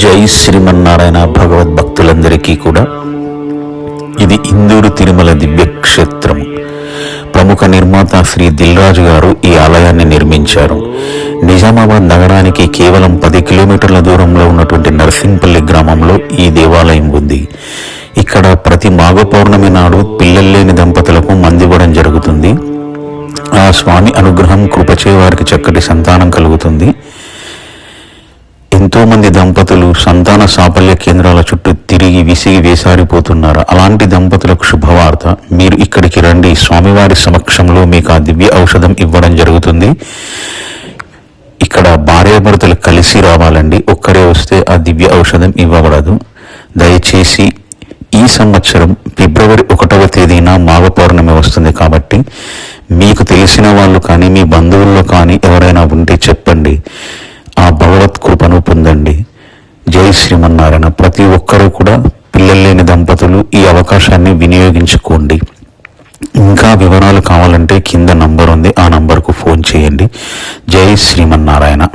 జై శ్రీమన్నారాయణ భగవద్ భక్తులందరికీ కూడా. ఇది ఇందూరు తిరుమల దివ్యక్షేత్రం ప్రముఖ నిర్మాత శ్రీ దిల్రాజు గారు ఈ ఆలయాన్ని నిర్మించారు. నిజామాబాద్ నగరానికి కేవలం పది కిలోమీటర్ల దూరంలో ఉన్నటువంటి నర్సింగ్పల్లి గ్రామంలో ఈ దేవాలయం ఉంది. ఇక్కడ ప్రతి మాఘ పౌర్ణమి నాడు పిల్లలు లేని దంపతులకు మందివ్వడం జరుగుతుంది. ఆ స్వామి అనుగ్రహం కృపచే వారికి చక్కటి సంతానం కలుగుతుంది. ఎంతో మంది దంపతులు సంతాన సాఫల్య కేంద్రాల చుట్టూ తిరిగి విసిగి వేసారిపోతున్నారు. అలాంటి దంపతులకు శుభవార్త. మీరు ఇక్కడికి రండి. స్వామివారి సమక్షంలో మీకు ఆ దివ్య ఔషధం ఇవ్వడం జరుగుతుంది. ఇక్కడ భార్యాభర్తలు కలిసి రావాలండి. ఒక్కరే వస్తే ఆ దివ్య ఔషధం ఇవ్వబడదు దయచేసి ఈ సంవత్సరం ఫిబ్రవరి ఒకటవ తేదీన మాఘ పౌర్ణమి వస్తుంది కాబట్టి మీకు తెలిసిన వాళ్ళు కానీ మీ బంధువుల్లో కానీ ఎవరైనా ఉంటే చెప్పండి. కృపను పొందండి. జై శ్రీమన్నారాయణ. ప్రతి ఒక్కరూ కూడా పిల్లలు లేని దంపతులు ఈ అవకాశాన్ని వినియోగించుకోండి. ఇంకా వివరాలు కావాలంటే కింద నంబర్ ఉంది. ఆ నంబర్కు ఫోన్ చేయండి. జై శ్రీమన్నారాయణ.